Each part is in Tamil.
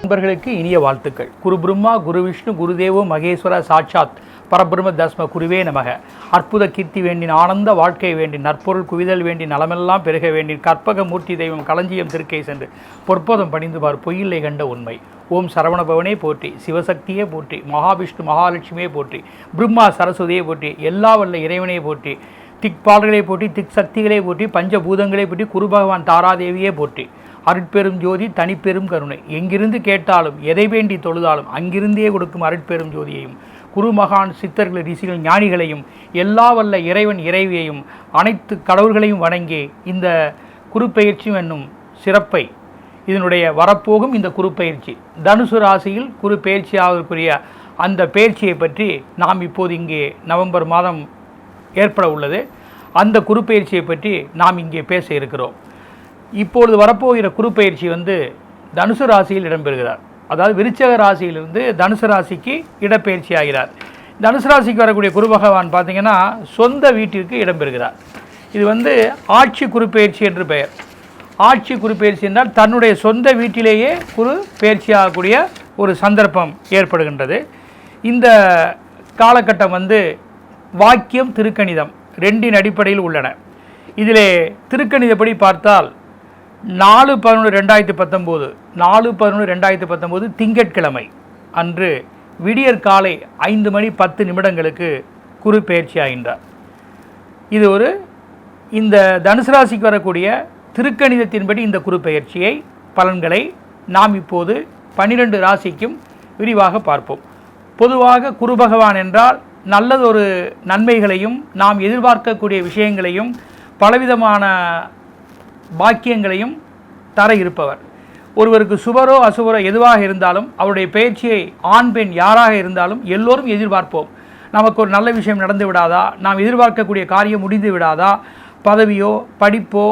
நண்பர்களுக்கு இனிய வாழ்த்துக்கள். குரு பிரம்மா குரு விஷ்ணு குருதேவோ மகேஸ்வர சாட்சாத். பரபிரம்ம தஸ்ம குருவே நமக. அற்புத கீர்த்தி வேண்டின் ஆனந்த வாழ்க்கை வேண்டி நற்பொருள் குவிதல் வேண்டி நலமெல்லாம் பெருக வேண்டி கற்பக மூர்த்தி தெய்வம் களஞ்சியம் திருக்கை சென்று பொற்பதம் பணிந்துவார் பொய்யில்லை கண்ட உண்மை. ஓம் சரவணபவனே போற்றி. சிவசக்தியே போற்றி. மகாவிஷ்ணு மகாலட்சுமியே போற்றி. பிரம்மா சரஸ்வதியே போற்றி. எல்லா வல்ல இறைவனே போற்றி. திக்பால்களை போற்றி திக் சக்திகளை போற்றி பஞ்சபூதங்களை போற்றி குரு பகவான் தாராதேவியே போற்றி. அருட்பெரும் ஜோதி தனிப்பெரும் கருணை. எங்கிருந்து கேட்டாலும் எதை வேண்டி தொழுதாலும் அங்கிருந்தே கொடுக்கும் அருட்பெரும் ஜோதியையும் குருமகான் சித்தர்கள் ரிஷிகள் ஞானிகளையும் எல்லா வல்ல இறைவன் இறைவியையும் அனைத்து கடவுள்களையும் வணங்கி இந்த குருப்பெயர்ச்சி என்னும் சிறப்பை இதனுடைய வரப்போகும் இந்த குருப்பெயர்ச்சி. தனுசு ராசியில் குரு பயிற்சியாவதற்குரிய அந்த பயிற்சியை பற்றி நாம் இப்போது இங்கே நவம்பர் மாதம் ஏற்பட உள்ளது. அந்த குறுப்பெயர்ச்சியை பற்றி நாம் இங்கே பேச இருக்கிறோம். இப்பொழுது வரப்போகிற குறுப்பெயர்ச்சி வந்து தனுசு ராசியில் இடம்பெறுகிறார். அதாவது விருச்சக ராசியிலிருந்து தனுசு ராசிக்கு இடப்பெயர்ச்சி ஆகிறார். தனுசு ராசிக்கு வரக்கூடிய குரு பகவான் பார்த்தீங்கன்னா சொந்த வீட்டிற்கு இடம்பெறுகிறார். இது வந்து ஆட்சி குறுப்பெயர்ச்சி என்று பெயர். ஆட்சி குருப்பெயர்ச்சி என்றால் தன்னுடைய சொந்த வீட்டிலேயே குரு பயிற்சி ஆகக்கூடிய ஒரு சந்தர்ப்பம் ஏற்படுகின்றது. இந்த காலகட்டம் வந்து வாக்கியம் திருக்கணிதம் ரெண்டின் அடிப்படையில் உள்ளன. இதிலே திருக்கணிதப்படி பார்த்தால் நாலு பதினொன்று ரெண்டாயிரத்தி பத்தொம்போது நாலு பதினொன்று ரெண்டாயிரத்தி பத்தொம்போது திங்கட்கிழமை அன்று விடியற் காலை ஐந்து மணி பத்து நிமிடங்களுக்கு குரு பயிற்சி ஆகின்றார். இது ஒரு இந்த தனுசு ராசிக்கு வரக்கூடிய திருக்கணிதத்தின்படி இந்த குரு பயிற்சியை பலன்களை நாம் இப்போது பன்னிரெண்டு ராசிக்கும் விரிவாக பார்ப்போம். பொதுவாக குரு பகவான் என்றால் நல்லதொரு நன்மைகளையும் நாம் எதிர்பார்க்கக்கூடிய விஷயங்களையும் பலவிதமான பாக்கியங்களையும் தர இருப்பவர். ஒருவருக்கு சுபரோ அசுபரோ எதுவாக இருந்தாலும் அவருடைய பயிற்சியை ஆண் பெண் யாராக இருந்தாலும் எல்லோரும் எதிர்பார்ப்போம். நமக்கு ஒரு நல்ல விஷயம் நடந்து விடாதா? நாம் எதிர்பார்க்கக்கூடிய காரியம் முடிந்து விடாதா? பதவியோ படிப்போ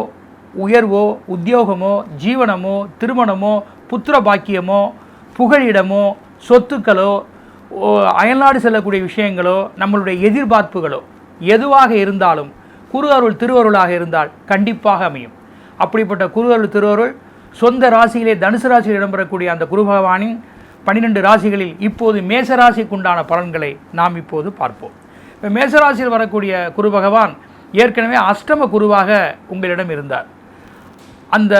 உயர்வோ உத்தியோகமோ ஜீவனமோ திருமணமோ புத்திர பாக்கியமோ புகழிடமோ சொத்துக்களோ அயல்நாடு செல்லக்கூடிய விஷயங்களோ நம்மளுடைய எதிர்பார்ப்புகளோ எதுவாக இருந்தாலும் குரு அருள் திருவருளாக இருந்தால் கண்டிப்பாக அமையும். அப்படிப்பட்ட குரு அருள் திருவருள் சொந்த ராசியிலே தனுசு ராசியில் இடம்பெறக்கூடிய அந்த குரு பகவானின் பன்னிரெண்டு ராசிகளில் இப்போது மேச ராசிக்குண்டான பலன்களை நாம் இப்போது பார்ப்போம். இப்போ மேசராசியில் வரக்கூடிய குரு பகவான் ஏற்கனவே அஷ்டம குருவாக உங்களிடம் இருந்தார். அந்த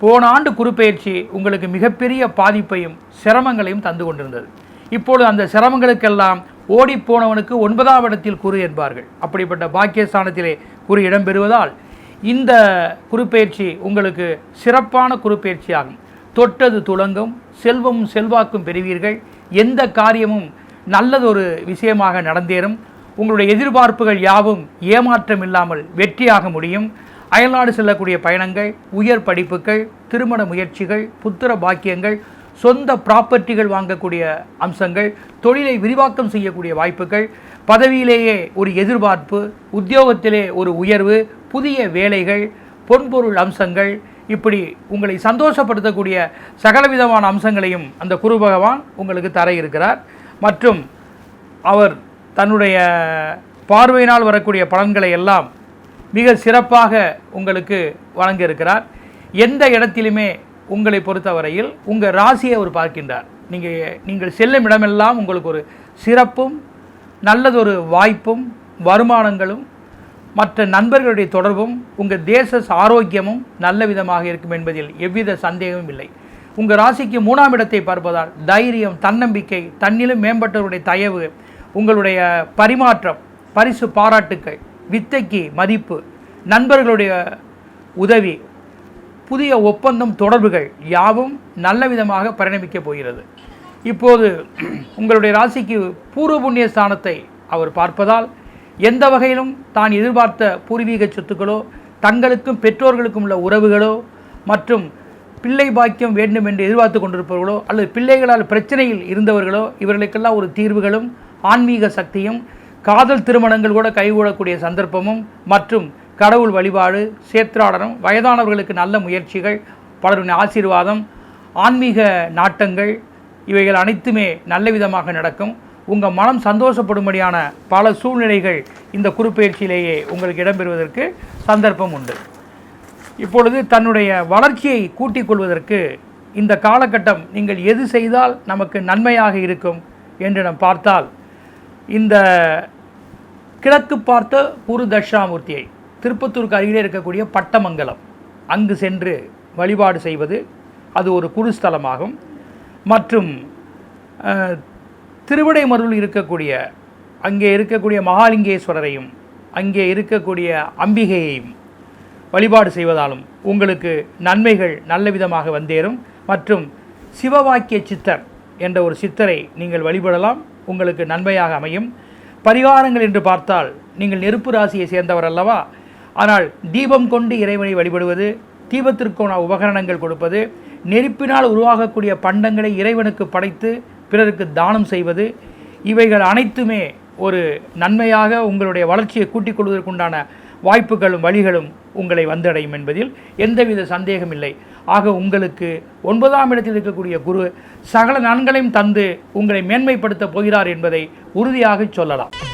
போன ஆண்டு குருப்பெயர்ச்சி உங்களுக்கு மிகப்பெரிய பாதிப்பையும் சிரமங்களையும் தந்து கொண்டிருந்தது. இப்பொழுது அந்த சிரமங்களுக்கெல்லாம் ஓடிப்போனவனுக்கு ஒன்பதாம் இடத்தில் குரு என்பார்கள். அப்படிப்பட்ட பாக்கியஸ்தானத்திலே குரு இடம்பெறுவதால் இந்த குருப்பெயர்ச்சி உங்களுக்கு சிறப்பான குருப்பெயர்ச்சி தொட்டது துளங்கும் செல்வமும் செல்வாக்கும் பெறுவீர்கள். எந்த காரியமும் நல்லதொரு விஷயமாக நடந்தேறும். உங்களுடைய எதிர்பார்ப்புகள் யாவும் ஏமாற்றம் இல்லாமல் வெற்றியாக முடியும். அயல்நாடு செல்லக்கூடிய பயணங்கள் உயர் படிப்புகள் திருமண முயற்சிகள் புத்திர பாக்கியங்கள் சொந்த ப்ராப்பர்ட்டிகள் வாங்கக்கூடிய அம்சங்கள் தொழிலை விரிவாக்கம் செய்யக்கூடிய வாய்ப்புகள் பதவியிலேயே ஒரு எதிர்பார்ப்பு உத்தியோகத்திலே ஒரு உயர்வு புதிய வேலைகள் பொன்பொருள் அம்சங்கள் இப்படி உங்களை சந்தோஷப்படுத்தக்கூடிய சகலவிதமான அம்சங்களையும் அந்த குரு பகவான் உங்களுக்கு தர இருக்கிறார். மற்றும் அவர் தன்னுடைய பார்வையினால் வரக்கூடிய பலன்களை எல்லாம் மிக சிறப்பாக உங்களுக்கு வழங்க இருக்கிறார். எந்த இடத்திலுமே உங்களை பொறுத்தவரையில் உங்கள் ராசியை அவர் பார்க்கின்றார். நீங்கள் நீங்கள் செல்லும் இடமெல்லாம் உங்களுக்கு ஒரு சிறப்பும் நல்லதொரு வாய்ப்பும் வருமானங்களும் மற்ற நண்பர்களுடைய தொடர்பும் உங்கள் தேச ஆரோக்கியமும் நல்ல விதமாக இருக்கும் என்பதில் எவ்வித சந்தேகமும் இல்லை. உங்கள் ராசிக்கு மூணாம் இடத்தை பார்ப்பதால் தைரியம் தன்னம்பிக்கை தன்னிலும் மேம்பட்டவருடைய தயவு உங்களுடைய பரிமாற்றம் பரிசு பாராட்டுக்கள் வித்தைக்கு மதிப்பு நண்பர்களுடைய உதவி புதிய ஒப்பந்தம் தொடர்புகள் யாவும் நல்ல விதமாக பரிணமிக்கப் போகிறது. இப்போது உங்களுடைய ராசிக்கு பூர்வ புண்ணிய ஸ்தானத்தை அவர் பார்ப்பதால் எந்த வகையிலும் தான் எதிர்பார்த்த பூர்வீக சொத்துக்களோ தங்களுக்கும் பெற்றோர்களுக்கும் உள்ள உறவுகளோ மற்றும் பிள்ளை பாக்கியம் வேண்டும் என்று எதிர்பார்த்து கொண்டிருப்பவர்களோ அல்லது பிள்ளைகளால் பிரச்சனையில் இருந்தவர்களோ இவர்களுக்கெல்லாம் ஒரு தீர்வுகளும் ஆன்மீக சக்தியும் காதல் திருமணங்கள் கூட கைகூடக்கூடிய சந்தர்ப்பமும் மற்றும் கடவுள் வழிபாடு சேத்ராடனம் வயதானவர்களுக்கு நல்ல முயற்சிகள் பலருடைய ஆசீர்வாதம் ஆன்மீக நாட்டங்கள் இவைகள் அனைத்துமே நல்ல விதமாக நடக்கும். உங்கள் மனம் சந்தோஷப்படும்படியான பல சூழ்நிலைகள் இந்த குறுப்பெயர்ச்சியிலேயே உங்களுக்கு இடம்பெறுவதற்கு சந்தர்ப்பம் உண்டு. இப்பொழுது தன்னுடைய வளர்ச்சியை கூட்டிக் கொள்வதற்கு இந்த காலகட்டம் நீங்கள் எது செய்தால் நமக்கு நன்மையாக இருக்கும் என்று நாம் பார்த்தால் இந்த கிழக்கு பார்த்த குரு தட்சிணாமூர்த்தியை திருப்பத்தூருக்கு அருகிலே இருக்கக்கூடிய பட்டமங்கலம். அங்கு சென்று வழிபாடு செய்வது அது ஒரு குருஸ்தலமாகும். மற்றும் திருவிடைமருள் இருக்கக்கூடிய அங்கே இருக்கக்கூடிய மகாலிங்கேஸ்வரரையும் அங்கே இருக்கக்கூடிய அம்பிகையையும் வழிபாடு செய்வதாலும் உங்களுக்கு நன்மைகள் நல்ல விதமாக வந்தேறும். மற்றும் சிவவாக்கிய சித்தர் என்ற ஒரு சித்தரை நீங்கள் வழிபடலாம். உங்களுக்கு நன்மையாக அமையும். பரிகாரங்கள் என்று பார்த்தால் நீங்கள் நெருப்பு ராசியை சேர்ந்தவர் அல்லவா? ஆனால் தீபம் கொண்டு இறைவனை வழிபடுவது தீபத்திற்கான உபகரணங்கள் கொடுப்பது நெருப்பினால் உருவாகக்கூடிய பண்டங்களை இறைவனுக்கு படைத்து பிறருக்கு தானம் செய்வது இவைகள் அனைத்துமே ஒரு நன்மையாக உங்களுடைய வளர்ச்சியை கூட்டிக் கொள்வதற்குண்டான வாய்ப்புகளும் வழிகளும் உங்களை வந்தடையும் என்பதில் எந்தவித சந்தேகம் இல்லை. ஆக உங்களுக்கு ஒன்பதாம் இடத்தில் இருக்கக்கூடிய குரு சகல நன்களையும் தந்து உங்களை மேன்மைப்படுத்தப் போகிறார் என்பதை உறுதியாக சொல்லலாம்.